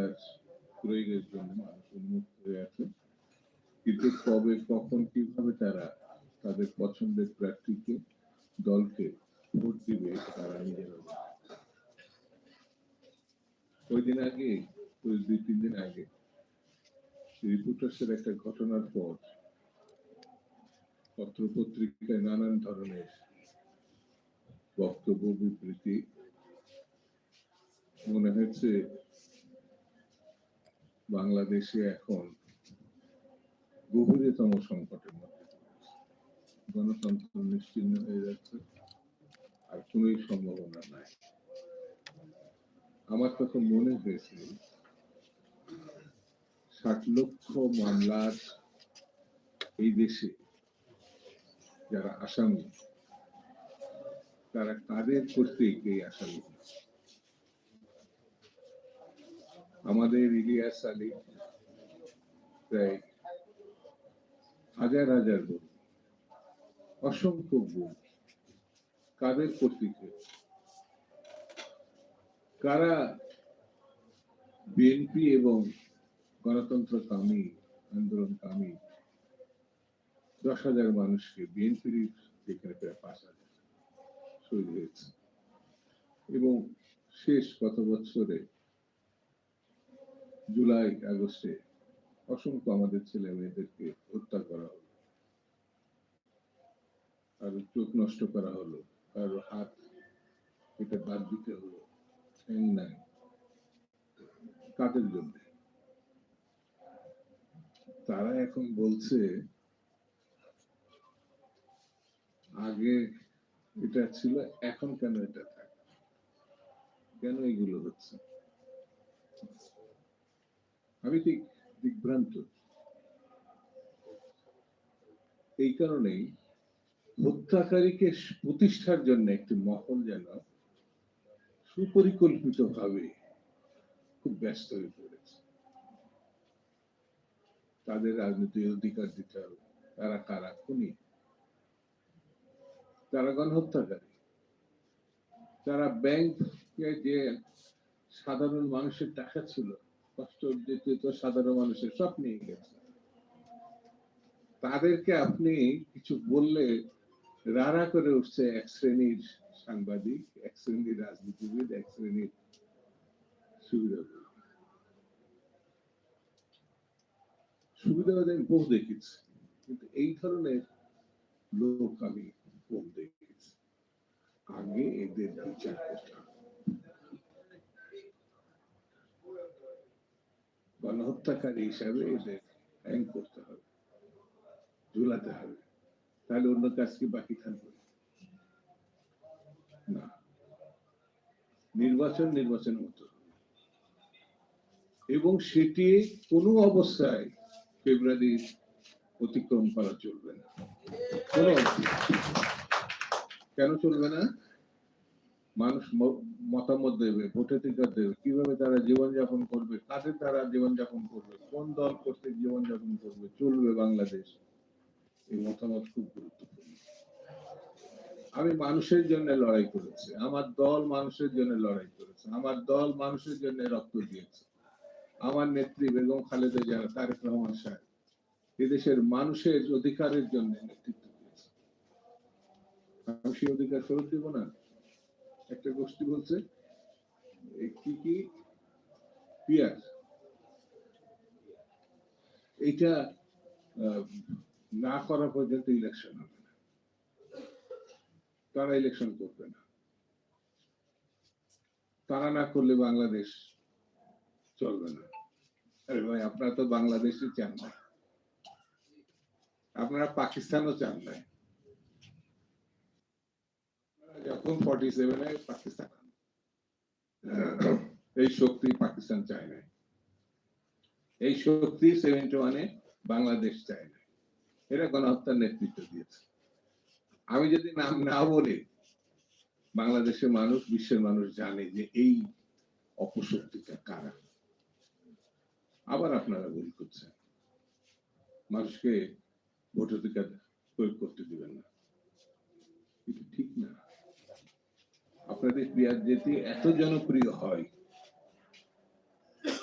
ক্ষমতার প্রয়োগের জন্য উন্মুক্ত হয়ে আছে। কিন্তু কবে, কখন, কীভাবে তারা তাদের পছন্দের প্রার্থীকে, দলকে ভোট দিবে তারা নিজেরা ওই দিন আগে, ওই দুই, তিন দিন আগে, রিপোর্টার্সের একটা ঘটনার পর পত্র পত্রিকায় নানান ধরনের বক্তব্য, বিবৃতি, মনে হয়েছে বাংলাদেশে এখন গভীরতম সংকটের মধ্যে গণতন্ত্র নিশ্চিহ্ন হয়ে যাচ্ছে, আর কোনোই সম্ভাবনা নাই। আমার তখন মনে হয়েছিল ষাট লক্ষ মামলার এই দেশে যারা আসামি, তারা কাদের কর্তৃক এই আসামি? আমাদের ইলিয়াস আলী প্রায় হাজার হাজার গুণ অসংখ্য গুণ কাদের কর্তৃক কারা বিএনপি এবং গণতন্ত্র কামী, আন্দোলন কামী? দশ হাজার মানুষকে বিএনপির যেখানে প্রায় পাঁচ হাজার এবং শেষ গত বছরে জুলাই, আগস্টে অসংখ্য আমাদের ছেলে মেয়েদেরকে হত্যা করা হলো। আর চোখ নষ্ট করা হলো। আর হাত এটা বাদ দিতে হলো। কাদের জন্য? তারা এখন বলছে, আগে এটা ছিল, এখন কেন এটা থাকে? কেন এগুলো হচ্ছে? আমি ঠিক দিগ্ভ্রান্ত এই কারণেই হত্যাকারীকে প্রতিষ্ঠার জন্য একটি মহল যেন সুপরিকল্পিত ভাবে খুব ব্যস্ত হয়ে পড়েছে। তাদের রাজনৈতিক অধিকার দিতে হবে। তারা কারা? খুনি। তারা গণহত্যাকারী। তারা ব্যাংক যে সাধারণ মানুষের টাকা ছিল কষ্ট অর্জিত সাধারণ মানুষের সব নিয়ে গেছে। তাদেরকে আপনি কিছু বললে রাড়া করে উঠছে এক শ্রেণির সাংবাদিক, এক শ্রেণির রাজনীতিবিদ, এক শ্রেণির সুবিধা সুবিধা আমি বহু দেখেছি, কিন্তু এই ধরনের লোক আমি কম দেখেছি। আগে এদের বিচার করতে গণহত্যাকারী হিসাবে এদের হ্যাং করতে হবে, ঝুলাতে হবে। তাহলে অন্য কাজ কি বাকি থাকবে? না। নির্বাচন নির্বাচন মতো এবং সেটি কোনো অবস্থায় ফেব্রুয়ারি অতিক্রম করা চলবে না। কেন চলবে না? মানুষ মতামত দেবে ভোটাধিকার দেবে, কীভাবে তারা জীবনযাপন করবে, কাদের তারা জীবনযাপন করবে, কোন দল কর্তৃক জীবনযাপন করবে, চলবে বাংলাদেশ? এই মতামত খুব গুরুত্বপূর্ণ। আমি মানুষের জন্য লড়াই করেছি, আমার দল মানুষের জন্য লড়াই করেছে, আমার দল মানুষের জন্য রক্ত দিয়েছে। আমার নেত্রী বেগম খালেদা জিয়া, তারেক রহমান সাহেব, এদেশের মানুষের অধিকারের জন্য নেতৃত্ব দিয়েছে। আমি সেই অধিকার ফেরত দিব না? একটা গোষ্ঠী বলছে কি কি? পিয়ার এটা না করা পর্যন্ত ইলেকশন হবে না। তারা ইলেকশন করবে না। তারা না করলে বাংলাদেশ চলবে না। আরে ভাই, আপনারা তো বাংলাদেশই চান না। আপনারা পাকিস্তানও চান না। ফর্টি সেভেনে পাকিস্তান এই শক্তি পাকিস্তান চায় এই শক্তি সেভেন্টি ওয়ানে বাংলাদেশ চায় এরা গণহত্যার নেতৃত্ব দিয়েছে। আমি যদি নাম না বলি, বাংলাদেশের মানুষ, বিশ্বের মানুষ জানে যে এই অপশক্তিটা কারা। আবার আপনারা ভুল করছেন। মানুষকে ভোটাধিকার প্রয়োগ করতে দিবেন না। এটা ঠিক না। আপনাদের পেঁয়াজ যেতে এত জনপ্রিয় হয়,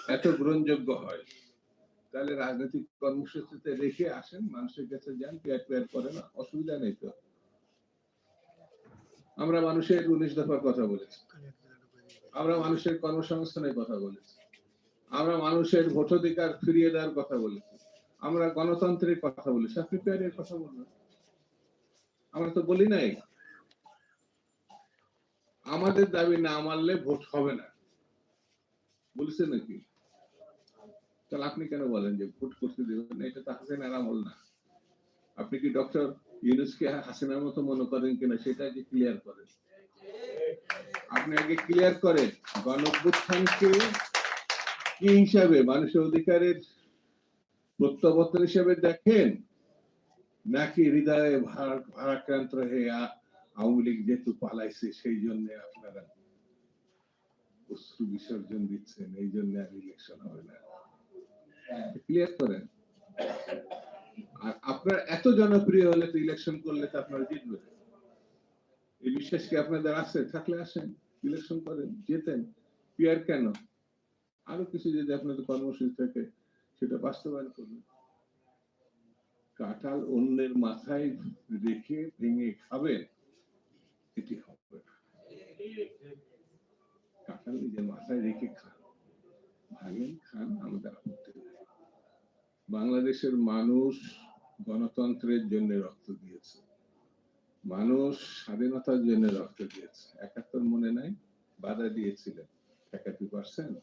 এত গ্রহণযোগ্য হয়, তাহলে রাজনৈতিক কর্মসূচিতে রেখে আসেন, মানুষের কাছে যান, পেয়ার পেয়ার করেন, অসুবিধা নেই তো। আমরা মানুষের উনিশ দফার কথা বলেছি। আমরা মানুষের কর্মসংস্থানের কথা বলেছি। আমরা মানুষের ভোটাধিকার ফিরিয়ে দেওয়ার কথা বলেছি। আমরা গণতন্ত্রের কথা বলেছি। আপনি পেয়ারের কথা বলবেন? আমরা তো বলি নাই। আমাদের দাবি না মানলে ভোট হবে না। বলছে নাকি? তাহলে আপনি কেন বলেন যে ভোট করতে দেবেন এটা তো হাসিনার আমল না। আপনি কি ডক্টর ইউনুসকে হাসিনার মতো মনে করেন কিনা সেটা আগে ক্লিয়ার করেন। আপনি আগে ক্লিয়ার করেন কি হিসাবে মানুষের অধিকারের প্রত্যাবর্তন হিসেবে দেখেন, নাকি হৃদয়ে ভারাক্রান্ত হয়ে আওয়ামী লীগ যেহেতু পালাইছে, সেই জন্য আপনারা অশ্রু বিসর্জন দিচ্ছেন, এই জন্য আর ইলেকশন হবে না। ক্লিয়ার করেন? আর আপনার এত জনপ্রিয় হলে তো ইলেকশন করলে তো আপনারা জিতবেন। এই বিশ্বাস কি আপনাদের আছে? থাকলে আসেন ইলেকশন করেন, জেতেন। পিয়ার কেন? আরও কিছু যদি আপনাদের কর্মসূচি থাকে, সেটা বাস্তবায়ন করবেন কাঁঠাল অন্যের মাথায় রেখে ভেঙে খাবেন। এটি হবে কাঁঠাল নিজের মাথায় রেখে খান ভাঙেন খান আমাদের আপত্তি বাংলাদেশের মানুষ গণতন্ত্রের জন্য রক্ত দিয়েছে মানুষ স্বাধীনতার জন্য রক্ত দিয়েছে। একাত্তর মনে নাই, বাধা দিয়েছিলেন। একাত্তর পার্সেন্ট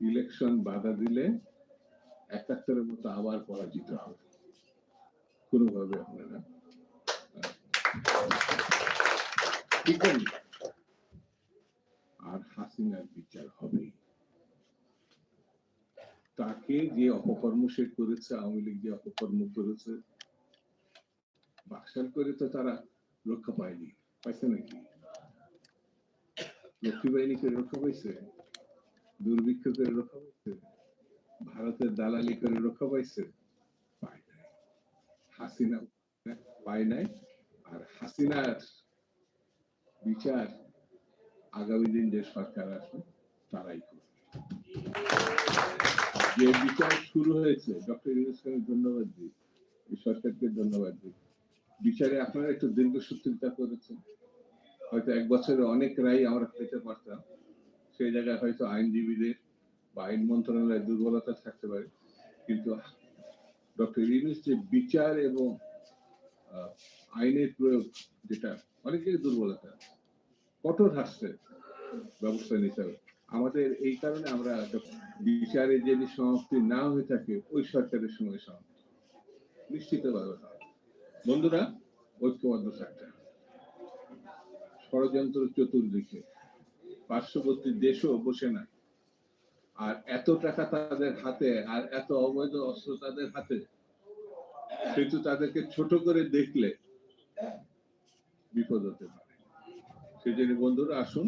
ইলেকশন বাধা দিলে একাত্তরের মতো আবার পরাজিত হবে। কোনোভাবে আপনারা? আর হাসিনার বিচার হবে। তাকে যে অপকর্ম সে করেছে, আওয়ামী লীগ যে অপকর্ম করেছে করে তো তারা রক্ষা পায়নি। পাইছে নাকি? লক্ষ্মী বাহিনী করে রক্ষা পাইছে? দুর্ভিক্ষ করে রক্ষা পাইছে? ভারতের দালালি করে রক্ষা পাইছে? পায় নাই। হাসিনা পায় নাই। আর হাসিনার বিচার আগামী দিন যে সরকার আসবে, তারাই করবে। যে বিচার শুরু হয়েছে, ডক্টর ইউনুসকে ধন্যবাদ দিই। এই সরকারকে ধন্যবাদ দিই। বিচারে আপনারা একটু দীর্ঘসূত্রিতা করেছেন। হয়তো এক বছরে অনেক রায় আমরা পেতে পারতাম। সেই জায়গায় হয়তো আইনজীবীদের বা আইন মন্ত্রণালয়ের দুর্বলতা থাকতে পারে। কিন্তু ডক্টর ইউনুস যে বিচার এবং আইনের প্রয়োগ যেটা অনেকের দুর্বলতা। কঠোর হাসছে ব্যবস্থা নিতে হবে। আমাদের এই কারণে আমরা বিচারে যদি সমাপ্তি না হয়ে থাকে, ওই সরকারের সময় সমাপ্তি। নিশ্চিতভাবে হবে। বন্ধুরা, ঐক্যবদ্ধ থাকতে। ষড়যন্ত্র চতুর্দিকে। পার্শ্ববর্তী দেশও বসে না। আর এত টাকা তাদের হাতে, আর এত অবৈধ অস্ত্র তাদের হাতে কিন্তু তাদেরকে ছোট করে দেখলে বিপদ হতে পারে। সেই জন্য বন্ধুরা, আসুন,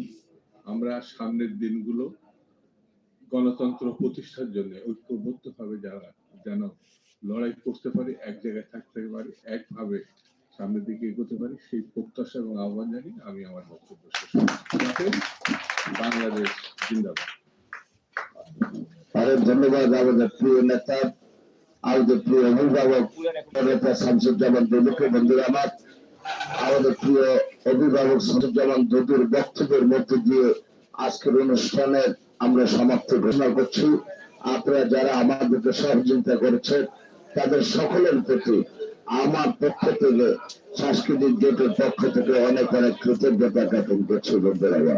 আমরা সামনের দিনগুলো গণতন্ত্র প্রতিষ্ঠার জন্য ঐক্যবদ্ধ ভাবে যারা, যেন লড়াই করতে পারি, এক জায়গায় থাকতে পারি, একভাবে সামনের দিকে এগোতে পারি, সেই প্রত্যাশা এবং আহ্বান জানিয়ে আমি আমার বক্তব্য শেষ করছি। বাংলাদেশ জিন্দাবাদ। ধন্যবাদ আমাদের প্রিয় নেতা। আমাদের প্রিয় অভিভাবক নেতা শামসুজ্জামান দুদুকে, বন্ধুরা আমার, আমাদের প্রিয় অভিভাবক শামসুজ্জামান দুদুর বক্তব্যের মধ্যে দিয়ে আজকের অনুষ্ঠানের আমরা সমাপ্ত ঘোষণা করছি। আপনারা যারা আমাদেরকে সহযোগিতা করেছেন, তাদের সকলের প্রতি আমার পক্ষ থেকে সাংস্কৃতিক গেটের পক্ষ থেকে অনেক অনেক কৃতজ্ঞতা জ্ঞাপন করছি, বন্ধুরা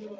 You.